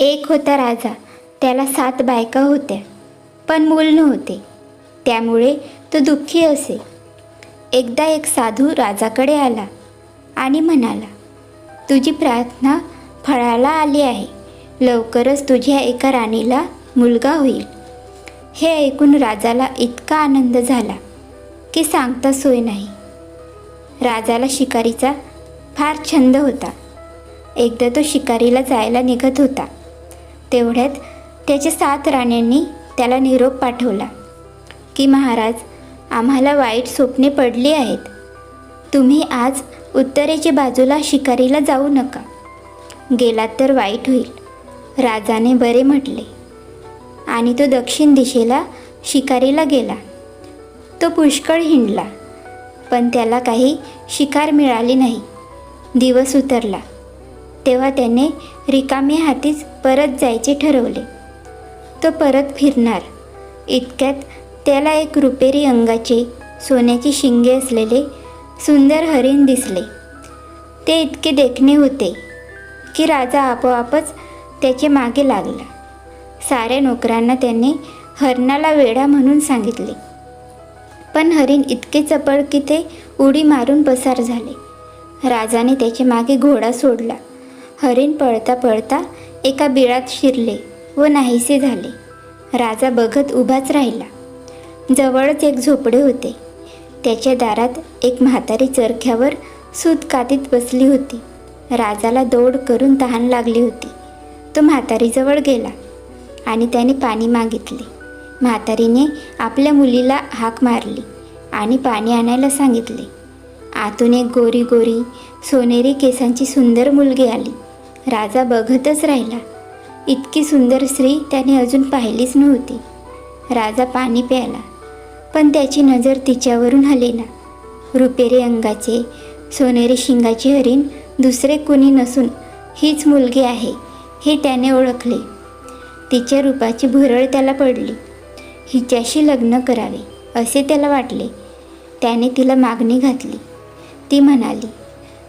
एक होता राजा त्याला सात बायका होत्या पण मूल नव्हते. त्यामुळे तो दुःखी असे. एकदा एक साधू राजाकडे आला आणि म्हणाला तुझी प्रार्थना फळाला आली आहे. लवकरच तुझ्या एका राणीला मुलगा होईल. हे ऐकून राजाला इतका आनंद झाला की सांगता सोय नाही. राजाला शिकारीचा फार छंद होता. एकदा तो शिकारीला जायला निघत होता. तेवढ्यात त्याच्या सात राण्यांनी त्याला निरोप पाठवला की महाराज आम्हाला वाईट स्वप्ने पडली आहेत. तुम्ही आज उत्तरेच्या बाजूला शिकारीला जाऊ नका. गेलात तर वाईट होईल. राजाने बरे म्हटले. आणि तो दक्षिण दिशेला शिकारीला गेला. तो पुष्कळ हिंडला पण त्याला काही शिकार मिळाली नाही. दिवस उतरला. तेव्हा त्याने रिकामे हातीच परत जायचे ठरवले. तो परत फिरणार. इतक्यात त्याला एक रुपेरी अंगाचे सोन्याची शिंगे असलेले सुंदर हरिण दिसले. ते इतके देखणे होते की राजा आपोआपच त्याचे मागे लागला. साऱ्या नोकरांना त्याने हरणाला वेडा म्हणून सांगितले. पण हरिण इतके चपळ की ते उडी मारून पसार झाले. राजाने त्याच्यामागे घोडा सोडला. हरिण पळता पळता एका बिळात शिरले व नाहीसे झाले. राजा बघत उभाच राहिला. जवळच एक झोपडे होते. त्याच्या दारात एक म्हातारी चरख्यावर सूत कातीत बसली होती. राजाला दौड करून तहान लागली होती. तो म्हातारीजवळ गेला आणि त्याने पाणी मागितले. म्हातारीने आपल्या मुलीला हाक मारली आणि पाणी आणायला सांगितले. आतून एक गोरी गोरी सोनेरी केसांची सुंदर मुलगी आली. राजा बघतच राहिला. इतकी सुंदर स्त्री त्याने अजून पाहिलीच नव्हती. राजा पाणी प्याला पण त्याची नजर तिच्यावरून हलेना. रुपेरी अंगाचे सोनेरी शिंगाचे हरिण दुसरे कुणी नसून हीच मुलगी आहे हे त्याने ओळखले. तिच्या रूपाची भुरळ त्याला पडली. हिच्याशी लग्न करावे असे त्याला वाटले. त्याने तिला मागणी घातली. ती म्हणाली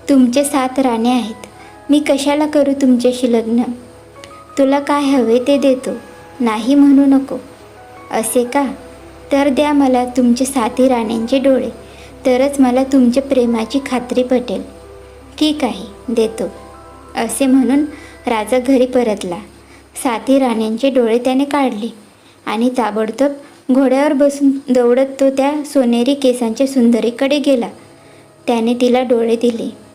तुमचे सात राणे आहेत. मी कशाला करू तुमच्याशी लग्न? तुला काय हवे ते देतो नाही म्हणू नको. असे का? तर द्या मला तुमचे साथी राण्यांचे डोळे तरच मला तुमच्या प्रेमाची खात्री पटेल. ठीक आहे देतो. असे म्हणून राजा घरी परतला. साथी राण्यांचे डोळे त्याने काढले आणि ताबडतोब घोड्यावर बसून दौडत तो त्या सोनेरी केसांच्या सुंदरीकडे गेला. त्याने तिला डोळे दिले.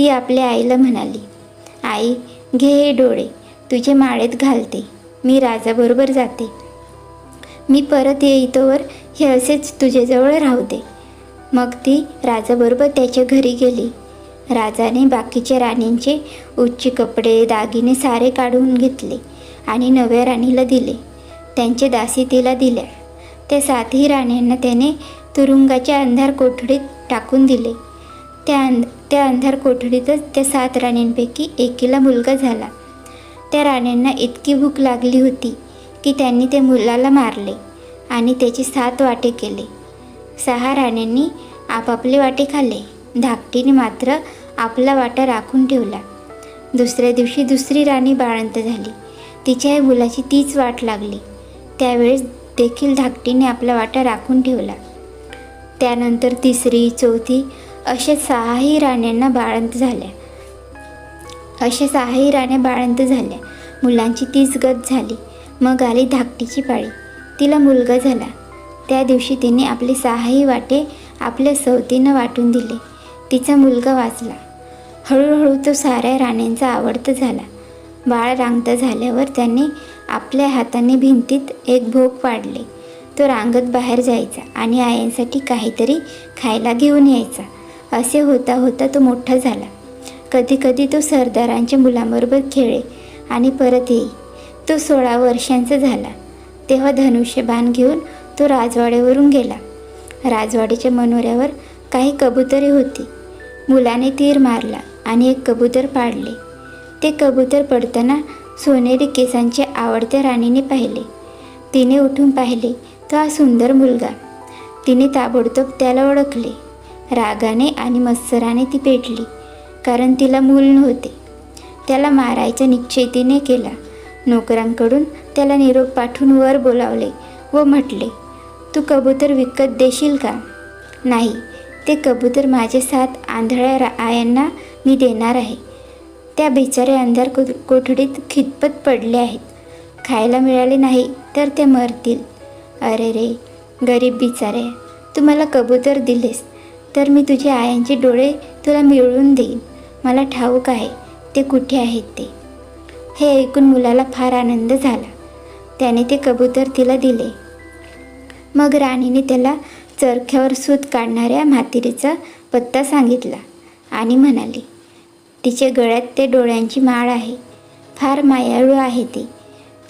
ती आपल्या आईला म्हणाली आई घे हे डोळे तुझे माळेत घालते मी राजाबरोबर जाते. मी परत येईतोवर हे असेच तुझ्याजवळ राहू दे. मग ती राजाबरोबर त्याच्या घरी गेली. राजाने बाकीच्या राणींचे उच्च कपडे दागिने सारे काढून घेतले आणि नव्या राणीला दिले. त्यांचे दासी तिला दिल्या. त्या सातही राण्यांना त्याने तुरुंगाच्या अंधार कोठडीत टाकून दिले. त्या अंध त्या अंधार कोठडीतच त्या सात राण्यांपैकी एकीला मुलगा झाला. त्या राण्यांना इतकी भूक लागली होती की त्यांनी त्या मुलाला मारले आणि त्याची सात वाटे केले. सहा राण्यांनी आपापले वाटे खाल्ले. धाकटीने मात्र आपला वाटा राखून ठेवला. दुसऱ्या दिवशी दुसरी राणी बाळंत झाली. तिच्याही मुलाची तीच वाट लागली. त्यावेळेस देखील धाकटीने आपला वाटा राखून ठेवला. त्यानंतर तिसरी चौथी असे सहाही राण्यांना बाळंत झाल्या असे सहाही राणे बाळंत झाल्या. मुलांची तीच गत झाली. मग आली धाकटीची पाळी. तिला मुलगा झाला. त्या दिवशी तिने आपले सहाही वाटे आपल्या सवतीनं वाटून दिले. तिचा मुलगा वाचला. हळूहळू तो साऱ्या राण्यांचा आवडता झाला. बाळ रांगता झाल्यावर त्याने आपल्या हाताने भिंतीत एक भोग पाडले. तो रांगत बाहेर जायचा आणि आयांसाठी काहीतरी खायला घेऊन यायचा. असे होता होता तो मोठा झाला. कधी कधी तो सरदारांच्या मुलांबरोबर खेळे आणि परत येई. तो सोळा वर्षांचा झाला. तेव्हा धनुष्यबाण घेऊन तो राजवाड्यावरून गेला. राजवाड्याच्या मनोऱ्यावर काही कबुतरे होती. मुलाने तीर मारला आणि एक कबूतर पाडले. ते कबूतर पडताना सोनेरी केसांच्या आवडत्या राणीने पाहिले. तिने उठून पाहिले तो हा सुंदर मुलगा. तिने ताबडतोब त्याला ओळखले. रागाने आणि मत्सराने ती पेटली कारण तिला मूल नव्हते. त्याला मारायच्या निश्चयतीने केला. नोकरांकडून त्याला निरोप पाठवून वर बोलावले व म्हटले तू कबूतर विकत देशील का? नाही ते कबूतर माझे सात आंधळ्या रा आयांना मी देणार आहे. त्या बिचारे अंधार को कोठडीत खितपत पडले आहेत. खायला मिळाले नाही तर ते मरतील. अरे रे गरीब बिचारे तू मला कबूतर दिलेस. तर मी तुझ्या आयांचे डोळे तुला मिळवून देईन. मला ठाऊक आहे ते कुठे आहेत ते? हे ऐकून मुलाला फार आनंद झाला. त्याने ते कबूतर तिला दिले. मग राणीने त्याला चरख्यावर सूत काढणाऱ्या म्हातिरीचा पत्ता सांगितला आणि म्हणाली तिच्या गळ्यात ते डोळ्यांची माळ आहे. फार मायाळू आहे ती.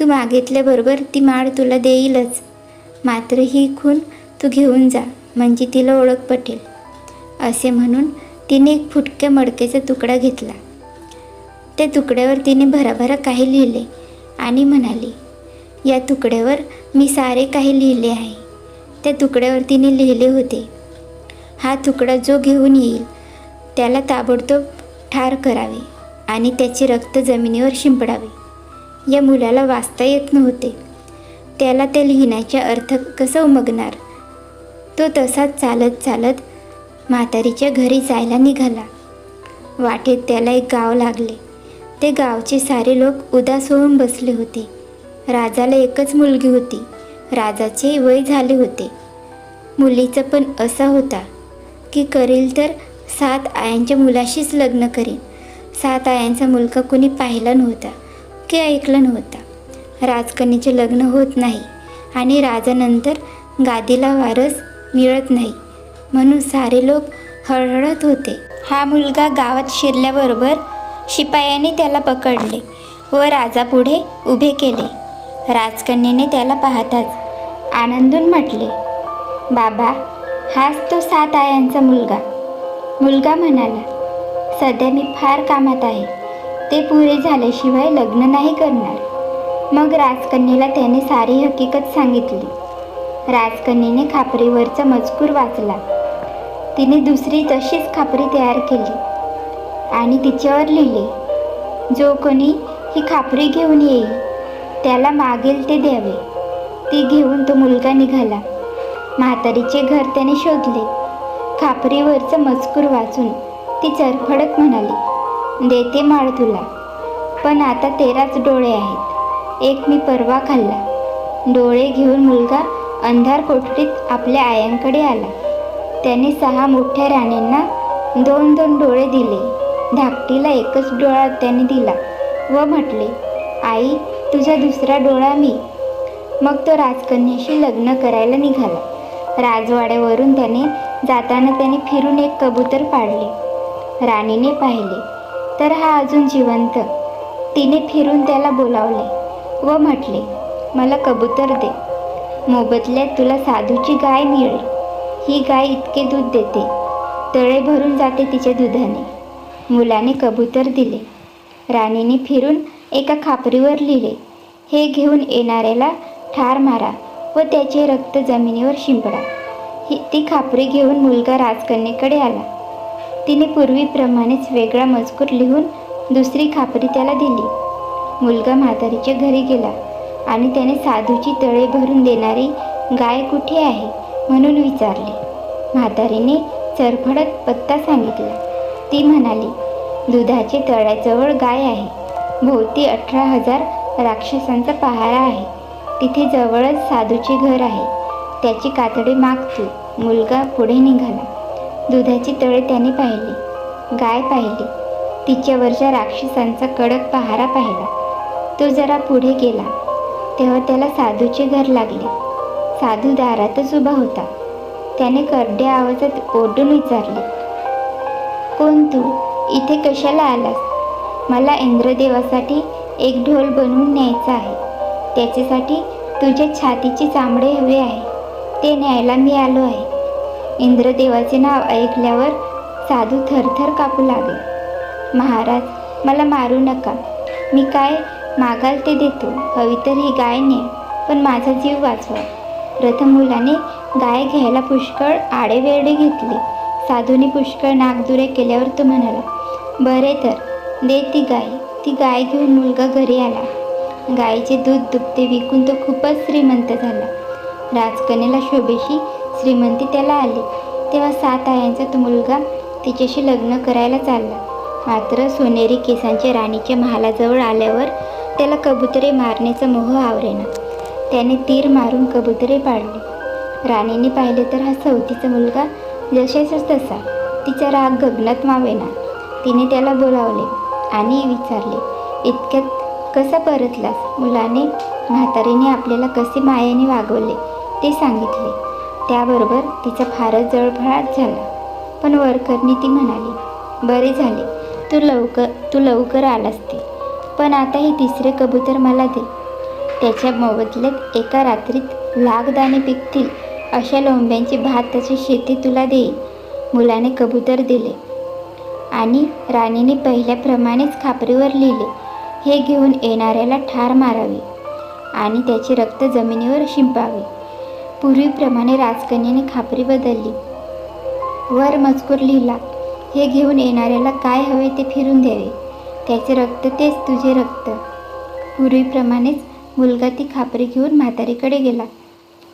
तू मागितल्याबरोबर ती माळ तुला देईलच. मात्र ही खून तू घेऊन जा म्हणजे तिला ओळख पटेल. असे म्हणून तिने एक फुटक्या मडकेचा तुकडा घेतला. त्या तुकड्यावर तिने भराभरा काही लिहिले आणि म्हणाली या तुकड्यावर मी सारे काही लिहिले आहे. त्या तुकड्यावर तिने लिहिले होते हा तुकडा जो घेऊन येईल त्याला ताबडतोब ठार करावे आणि त्याचे रक्त जमिनीवर शिंपडावे. या मुलाला वाचता येत नव्हते. त्याला त्या लिहिण्याचा अर्थ कसा उमगणार? तो तसाच चालत चालत म्हातारीच्या घरी जायला निघाला. वाटेत त्याला एक गाव लागले. ते गावचे सारे लोक उदास होऊन बसले होते. राजाला एकच मुलगी होती. राजाचे वय झाले होते. मुलीचं पण असा होता की करील तर सात आयांच्या मुलाशीच लग्न करीन. सात आयांचा मुलगा कोणी पाहिला नव्हता की ऐकला नव्हता. राजकन्याचे लग्न होत नाही आणि राजानंतर गादीला वारस मिळत नाही. म्हणून सारे लोक हळहळत होते. हा मुलगा गावात शिरल्याबरोबर शिपायाने त्याला पकडले व राजापुढे उभे केले. राजकन्येने त्याला पाहताच आनंदून म्हटले बाबा हाच तो सात आयांचा मुलगा. मुलगा म्हणाला सध्या मी फार कामात आहे. ते पुरे झाल्याशिवाय लग्न नाही करणार. मग राजकन्येला त्याने सारी हकीकत सांगितली. राजकन्येने खापरीवरचा मजकूर वाचला. तिने दुसरी तशीच खापरी तयार केली. आणि तिच्यावर लिहिले जो कोणी ही खापरी घेऊन येईल त्याला मागेल ते द्यावे. ती घेऊन तो मुलगा निघाला. म्हातारीचे घर त्याने शोधले. खापरीवरचं मजकूर वाचून ती चरफडत म्हणाली देते माळ तुला. पण आता तेराच डोळे आहेत. एक मी परवा खाल्ला. डोळे घेऊन मुलगा अंधार कोठडीत आपल्या आयांकडे आला. त्याने सहा मोठ्या राणींना दोन दोन डोळे दिले. धाकटीला एकच डोळा त्याने दिला व म्हटले आई तुझा दुसरा डोळा मी. मग तो राजकन्याशी लग्न करायला निघाला. राजवाड्यावरून त्याने जाताना त्याने फिरून एक कबूतर पाडले. राणीने पाहिले तर हा अजून जिवंत. तिने फिरून त्याला बोलावले व म्हटले मला कबूतर दे. मोबदल्यात तुला साधूची गाय मिळेल. ही गाय इतके दूध देते. तळे भरून जाते तिच्या दुधाने. मुलाने कबूतर दिले. राणीने फिरून एका खापरीवर लिहिले हे घेऊन येणाऱ्याला ठार मारा व त्याचे रक्त जमिनीवर शिंपडा. ही ती खापरी घेऊन मुलगा राजकन्येकडे आला. तिने पूर्वीप्रमाणेच वेगळा मजकूर लिहून दुसरी खापरी त्याला दिली. मुलगा म्हातारीच्या घरी गेला आणि त्याने साधूची तळे भरून देणारी गाय कुठे आहे? म्हणून विचारले. म्हातारीने चरफडत पत्ता सांगितला. ती म्हणाली दुधाचे तळ्याजवळ गाय आहे. भोवती अठरा हजार राक्षसांचा पहारा आहे. तिथे जवळच साधूचे घर आहे. त्याची कातडी मागतो मुलगा पुढे निघाला. दुधाची तळे त्याने पाहिली. गाय पाहिली. तिच्यावरच्या राक्षसांचा कडक पहारा पाहिला. तो जरा पुढे गेला. तेव्हा त्याला साधूचे घर लागले. साधू दारातच उभा होता. त्याने करड्या आवाजात ओरडून विचारले कोण तू? इथे कशाला आलास? मला इंद्रदेवासाठी एक ढोल बनवून न्यायचा आहे. त्याच्यासाठी तुझ्या छातीचे चामडे हवे आहे. ते न्यायला मी आलो आहे. इंद्रदेवाचे नाव ऐकल्यावर साधू थरथर कापू लागले महाराज मला मारू नका. मी काय मागाल ते देतो. हवी तर ही गाय ने पण माझा जीव वाचवा. प्रथम मुलाने गाय घ्यायला पुष्कळ आडेवेडे घेतले. साधूने पुष्कळ नागदुरे केल्यावर तो म्हणाला बरे तर दे ती गाय. ती गाय घेऊन मुलगा घरी आला. गायीचे दूध दुभते विकून तो खूपच श्रीमंत झाला. राजकन्याला शोभेशी श्रीमंती त्याला आली. तेव्हा सात आयांचा तो मुलगा तिच्याशी लग्न करायला चालला. मात्र सोनेरी केसांच्या राणीच्या महालाजवळ आल्यावर त्याला कबुतरे मारण्याचा मोह आवरेना. त्याने तीर मारून कबुतरे पाडले. राणीने पाहिले तर हा सवतीचा मुलगा जशाचाच तसा. तिचा राग गगनात मावेना. तिने त्याला बोलावले आणि विचारले इतक्यात कसा परतलास? मुलाने म्हातारीने आपल्याला कसे मायाने वागवले ते सांगितले. त्याबरोबर तिचा फारच जळफळाट झाला. पण वरकरणी ती म्हणाली बरे झाले. तू लवकर तू लवकर आलास ते. पण आता हे तिसरे कबूतर मला दे. त्याच्या मोबदल्यात एका रात्रीत लाख दाणे पिकतील अशा लोंब्यांची भाताची शेती तुला देईल मुलाने कबूतर दिले. आणि राणीने पहिल्याप्रमाणेच खापरीवर लिहिले हे घेऊन येणाऱ्याला ठार मारावे आणि त्याचे रक्त जमिनीवर शिंपावे. पूर्वीप्रमाणे राजकन्याने खापरी बदलली. वर मजकूर लिहिला हे घेऊन येणाऱ्याला काय हवे ते फिरून द्यावे त्याचे रक्त तेच तुझे रक्त. पूर्वीप्रमाणेच मुलगा ती खापरी घेऊन म्हातारीकडे गेला.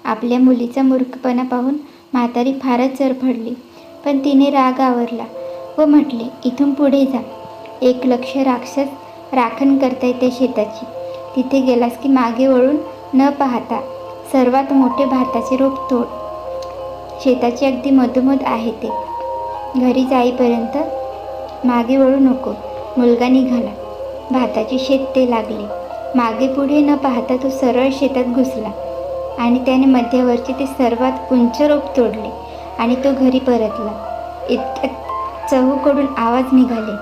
आपल्या मुलीचा मूर्खपणा पाहून म्हातारी फारच चरफडली पण तिने राग आवरला व म्हटले इथून पुढे जा. एक लक्ष राक्षस राखण करता येते शेताची. तिथे गेलास की मागे वळून न पाहता सर्वात मोठे भाताचे रोप तोड. शेताची अगदी मधोमध आहे ते. घरी जाईपर्यंत मागे वळू नको. मुलगा निघाला. भाताचे शेत ते लागले. मागे पुढे न पाहता तो सरळ शेतात घुसला आणि त्याने मध्यावरचे ते सर्वात उंच रोप तोडले आणि तो घरी परतला. इतक्यात चहूकडून आवाज निघाले.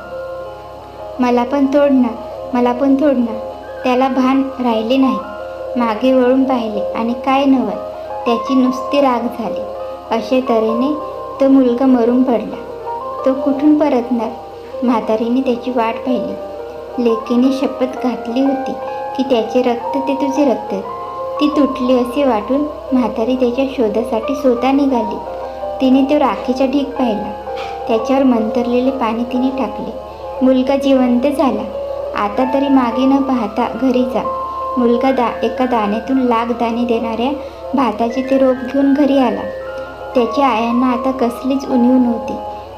मला पण तोड ना मला पण तोड ना त्याला भान राहिले नाही मागे वळून पाहिले आणि काय नवल त्याची नुसती राग झाली. अशा तऱ्हेने तो मुलगा मरून पडला. तो कुठून परतणार? म्हातारीने त्याची वाट पाहिली. लेकीने शपथ घातली होती. की त्याचे रक्त ते तुझे रक्त. ती तुटली असे वाटून म्हातारी त्याच्या शोधासाठी स्वतः निघाली. तिने तो राखेचा ढीक पाहिला. त्याच्यावर मंतरलेले पाणी तिने टाकले. मुलगा जिवंत झाला. आता तरी मागे न पाहता घरी जा. मुलगा दा एका दाण्यातून लाख दाणे देणाऱ्या भाताचे ते रोप घेऊन घरी आला. त्याच्या आयांना आता कसलीच उणीव नव्हती.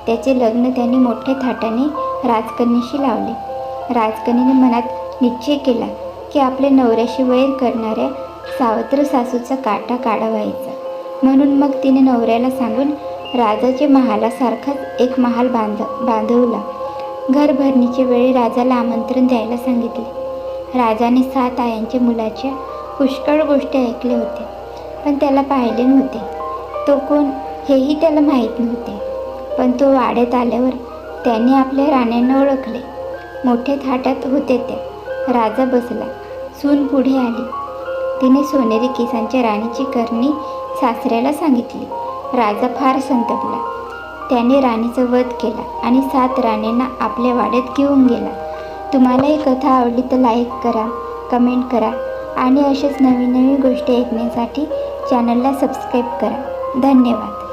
त्याचे लग्न त्यांनी मोठ्या थाटाने राजकन्याशी लावले. राजकन्याने मनात निश्चय केला. की आपल्या नवऱ्याशी वैर करणाऱ्या सावत्र सासूचा काटा काढा व्हायचा म्हणून मग तिने नवऱ्याला सांगून राजाच्या महालासारखाच एक महाल बांध बांधवला. घर भरणीच्या वेळी राजाला आमंत्रण द्यायला सांगितले. राजाने सात आयांच्या मुलाच्या पुष्कळ गोष्टी ऐकल्या होत्या पण त्याला पाहिले नव्हते. तो कोण हेही त्याला माहीत नव्हते. पण तो वाड्यात आल्यावर त्याने आपल्या राण्यांना ओळखले. मोठ्या थाटात होते ते. राजा बसला. सून पुढे आली. तिने सोनेरी केसांच्या राणीची करणी सासऱ्याला सांगितली. राजा फार संतपला. त्याने राणीचा वध केला आणि सात राणींना आपल्या वाड्यात घेऊन गेला. तुम्हाला ही कथा आवडली तर लाईक करा कमेंट करा आणि अशाच नवीन नवीन गोष्टी ऐकण्यासाठी चॅनलला सबस्क्राईब करा. धन्यवाद.